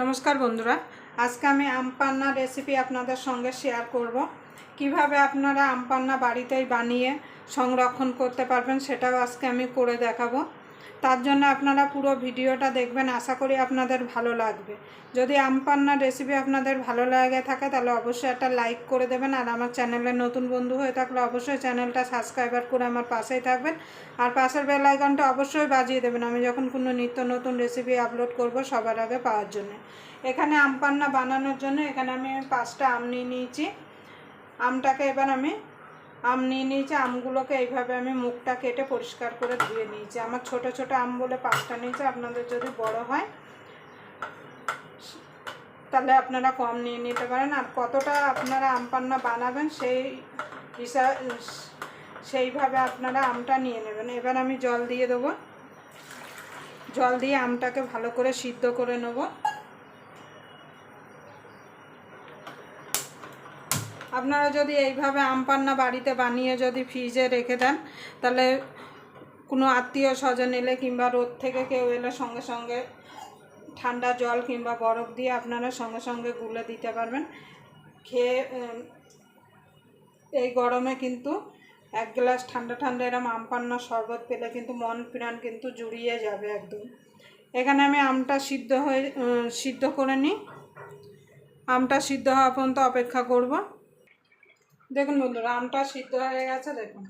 নমস্কার বন্ধুরা, আজকে আমি আমপান্না রেসিপি আপনাদের সঙ্গে শেয়ার করব। কীভাবে আপনারা আম পান্না বাড়িতেই বানিয়ে সংরক্ষণ করতে পারবেন সেটাও আজকে আমি করে দেখাবো। তার জন্য আপনারা পুরো ভিডিওটা দেখবেন। আশা করি আপনাদের ভালো লাগবে। যদি আম পান্নার রেসিপি আপনাদের ভালো লাগে থাকে, তাহলে অবশ্যই একটা লাইক করে দেবেন। আর আমার চ্যানেলে নতুন বন্ধু হয়ে থাকলে অবশ্যই চ্যানেলটা সাবস্ক্রাইবার করে আমার পাশেই থাকবেন। আর পাশের বেল আইকনটা অবশ্যই বাজিয়ে দেবেন। আমি যখন কোনো নিত্য নতুন রেসিপি আপলোড করব সবার আগে পাওয়ার জন্য। এখানে আম পান্না বানানোর জন্য এখানে আমি পাঁচটা আম নিয়ে নিয়েছি। আমটাকে এবার আমি আম নিয়ে নিয়েছি, আমগুলোকে এইভাবে আমি মুখটা কেটে পরিষ্কার করে ধুয়ে নিয়েছি। আমার ছোট ছোট আম বলে পাঁচটা নিয়েছি, আপনাদের যদি বড় হয়, তাহলে আপনারা কম নিয়ে নিতে পারেন। আর কতটা আপনারা আম পান্না বানাবেন, সেই হিসাব সেইভাবে আপনারা আমটা নিয়ে নেবেন। এবার আমি জল দিয়ে দেবো। জল দিয়ে আমটাকে ভালো করে সিদ্ধ করে নেব। আপনারা যদি এইভাবে আম পান্না বাড়িতে বানিয়ে যদি ফ্রিজে রেখে দেন, তাহলে কোনো আত্মীয় স্বজন এলে কিংবা রোদ থেকে কেউ এলে সঙ্গে সঙ্গে ঠান্ডা জল কিংবা বরফ দিয়ে আপনারা সঙ্গে সঙ্গে গুলে দিতে পারবেন। খেয়ে এই গরমে কিন্তু এক গ্লাস ঠান্ডা ঠান্ডা এরম আম পান্না শরবত পেলে কিন্তু মন প্রাণ কিন্তু জুড়িয়ে যাবে একদম। এখানে আমি আমটা সিদ্ধ হয়ে সিদ্ধ করে নিই। আমটা সিদ্ধ হওয়া পর্যন্ত অপেক্ষা করব। দেখুন বন্ধুরা আমটা সিদ্ধ হয়ে গেছে, দেখুন।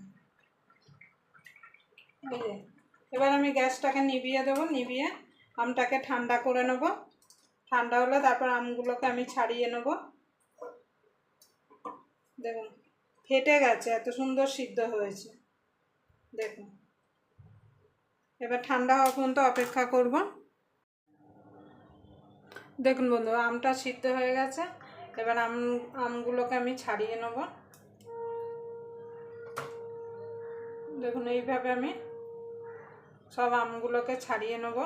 এবার আমি গ্যাসটাকে নিভিয়ে দেবো, নিভিয়ে আমটাকে ঠান্ডা করে নেব। ঠান্ডা হলে তারপর আমগুলোকে আমি ছাড়িয়ে নেব। দেখুন, ফেটে গেছে, এত সুন্দর সিদ্ধ হয়েছে। দেখুন, এবার ঠান্ডা হওয়া পর্যন্ত অপেক্ষা করব। দেখুন বন্ধু, আমটা সিদ্ধ হয়ে গেছে, এবার আম, আমগুলোকে আমি ছাড়িয়ে নেব। দেখুন এইভাবে আমি সব আমগুলোকে ছাড়িয়ে নেব।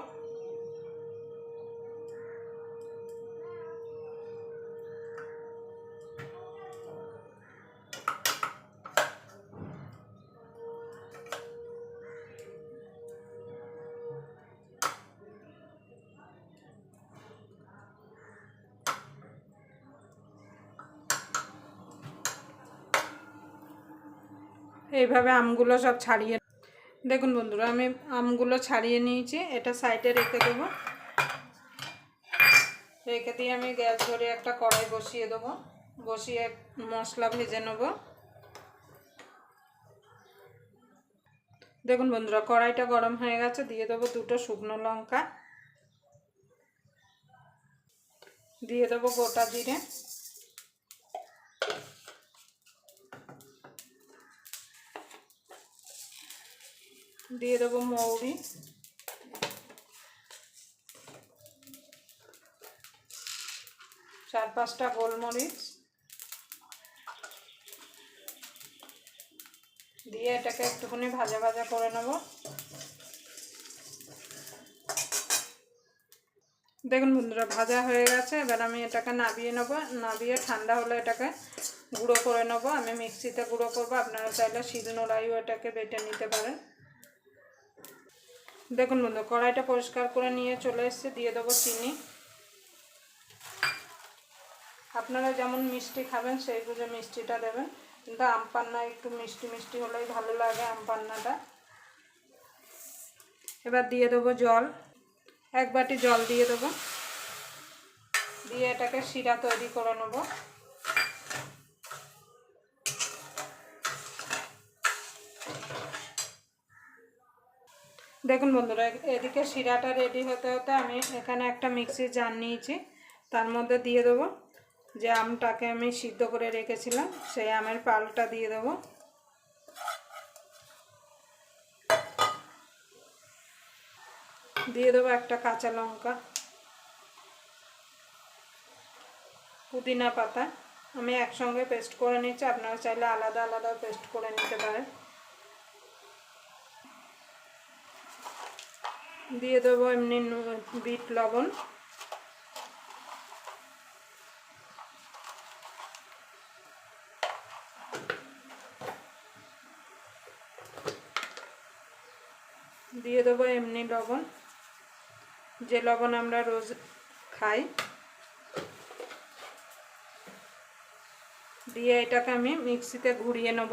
এইভাবে আমগুলো সব ছাড়িয়ে দেখুন বন্ধুরা, আমি আমগুলো ছাড়িয়ে নিয়েছি, এটা সাইডে রেখে দেবো। রেখে দিয়ে আমি গ্যাস ধরে একটা কড়াই বসিয়ে দেবো, বসিয়ে মশলা ভেজে নেব। দেখুন বন্ধুরা, কড়াইটা গরম হয়ে গেছে, দিয়ে দেবো দুটো শুকনো লঙ্কা। দিয়ে দেবো গোটা জিরে। দিয়ে দেবো মৌরি। চার পাঁচটা গোলমরিচ। দিয়ে এটাকে একটুখানি ভাজা ভাজা করে নেব। দেখুন বন্ধুরা, ভাজা হয়ে গেছে। এবার আমি এটাকে নাবিয়ে নেব। নাবিয়ে ঠান্ডা হলে এটাকে গুঁড়ো করে নেব। আমি মিক্সিতে গুঁড়ো করব। আপনারা চাইলে শিলনোড়াইও এটাকে বেটে নিতে পারেন। দেখুন বন্ধু, কড়াইটা পরিষ্কার করে নিয়ে চলে এসেছে, দিয়ে দেবো চিনি। আপনারা যেমন মিষ্টি খাবেন, সেই বুঝে মিষ্টিটা দেবেন। কিন্তু আম পান্না একটু মিষ্টি মিষ্টি হলেই ভালো লাগে আম পান্নাটা। এবার দিয়ে দেবো জল। এক বাটি জল দিয়ে দেবো। দিয়ে এটাকে শিরা তৈরি করে নেব। দেখুন বন্ধুরা, এদিকে শিরাটা রেডি হতে হতে আমি এখানে একটা মিক্সির জার নিয়েছি। তার মধ্যে দিয়ে দেবো যে আমটাকে আমি সিদ্ধ করে রেখেছিলাম, সেই আমের পালটা দিয়ে দেবো। দিয়ে দেবো একটা কাঁচা লঙ্কা, পুদিনা পাতা। আমি একসঙ্গে পেস্ট করে নিচ্ছি, আপনারা চাইলে আলাদা আলাদা পেস্ট করে নিতে পারেন। দিয়ে দেবো এমনি বিট, লবণ। দিয়ে দেবো এমনি লবণ। যে লবণ আমরা রোজ খাই। দিয়ে এটাকে আমি মিক্সিতে ঘুরিয়ে নেব।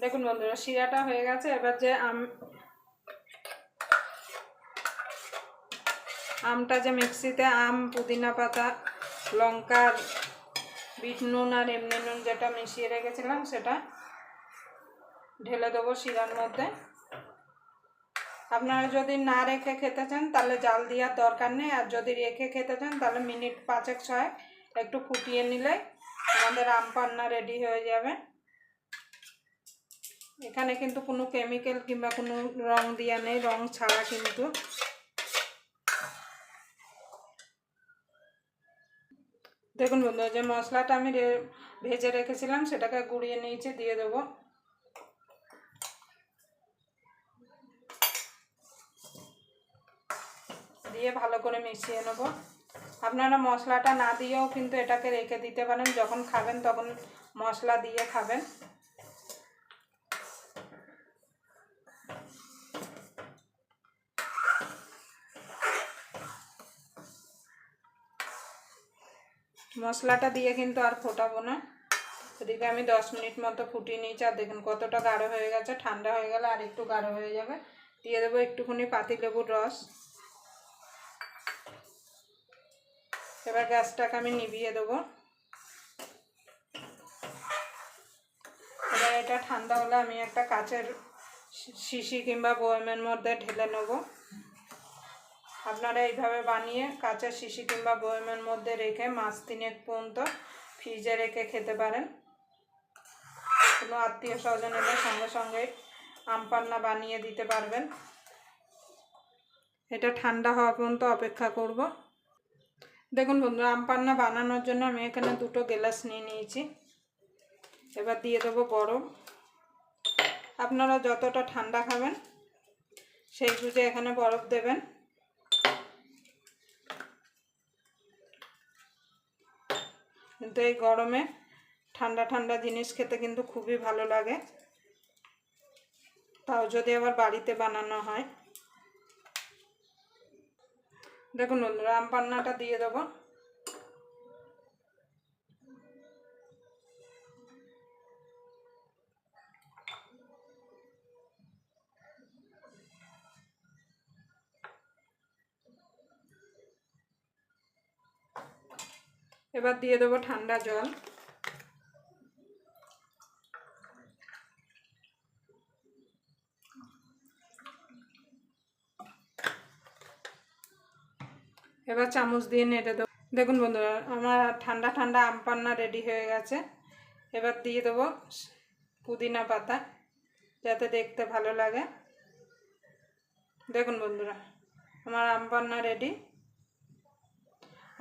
দেখুন বন্ধুরা, শিরাটা হয়ে গেছে। এবার যে আম আমটা যে মিক্সিতে আম, পুদিনা পাতা লঙ্কা বিট নুন আর এমনি নুন যেটা মিশিয়ে রেখেছিলাম সেটা ঢেলে দেবো শিরার মধ্যে। আপনারা যদি না রেখে খেতে চান তাহলে জাল দেওয়ার দরকার নেই, আর যদি রেখে খেতে চান তাহলে মিনিট পাঁচেক, ছয়েক একটু ফুটিয়ে নিলে আমাদের আম পান্না রেডি হয়ে যাবে। এখানে কিন্তু কোনো কেমিক্যাল কিংবা কোনো রং দেওয়া নেই, রং ছাড়া কিন্তু দেখুন বন্ধু যে মশলাটা আমি ভেজে রেখেছিলাম, সেটাকে গুঁড়িয়ে নিয়েছে, দিয়ে দেবো। দিয়ে ভালো করে মিশিয়ে নেব। আপনারা মশলাটা না দিয়েও কিন্তু এটাকে রেখে দিতে পারেন, যখন খাবেন তখন মশলা দিয়ে খাবেন। মশলাটা দিয়ে কিন্তু আর ফোটাবো না। এদিকে আমি দশ মিনিট মতো ফুটিয়ে নিয়েছি। আর দেখুন কতটা গাঢ় হয়ে গেছে, ঠান্ডা হয়ে গেলে আর একটু গাঢ় হয়ে যাবে। দিয়ে দেবো একটুখানি পাতিলেবুর রস। এবার গ্যাসটাকে আমি নিভিয়ে দেবো। এবার এটা ঠান্ডা হলে আমি একটা কাচের শিশি কিংবা বয়মের মধ্যে ঢেলে নেব। আপনারা এইভাবে বানিয়ে কাচের শিশি কিংবা বয়মের মধ্যে রেখে মাছ তিনেক পর্যন্ত ফ্রিজে রেখে খেতে পারেন। কোনো আত্মীয় স্বজন এলে সঙ্গে সঙ্গে আম পান্না বানিয়ে দিতে পারবেন। এটা ঠান্ডা হওয়া পর্যন্ত অপেক্ষা করব। দেখুন বন্ধুরা, আম পান্না বানানোর জন্য আমি এখানে দুটো গ্লাস নিয়ে নিয়েছি। এবার দিয়ে দেবো বরফ আপনারা যতটা ঠান্ডা খাবেন, সেই বুঝে এখানে বরফ দেবেন। কিন্তু এই গরমে ঠান্ডা ঠান্ডা জিনিস খেতে কিন্তু খুবই ভালো লাগে। তাও যদি আবার বাড়িতে বানানো হয়। দেখুন, রামপান্নাটা পান্নাটা দিয়ে দেবো। এবার দিয়ে দেবো ঠান্ডা জল। এবার চামচ দিয়ে নেড়ে দেবো। দেখুন বন্ধুরা, আমার ঠান্ডা ঠান্ডা আম পান্না রেডি হয়ে গেছে। এবার দিয়ে দেবো পুদিনা পাতা, যাতে দেখতে ভালো লাগে। দেখুন বন্ধুরা, আমার আম পান্না রেডি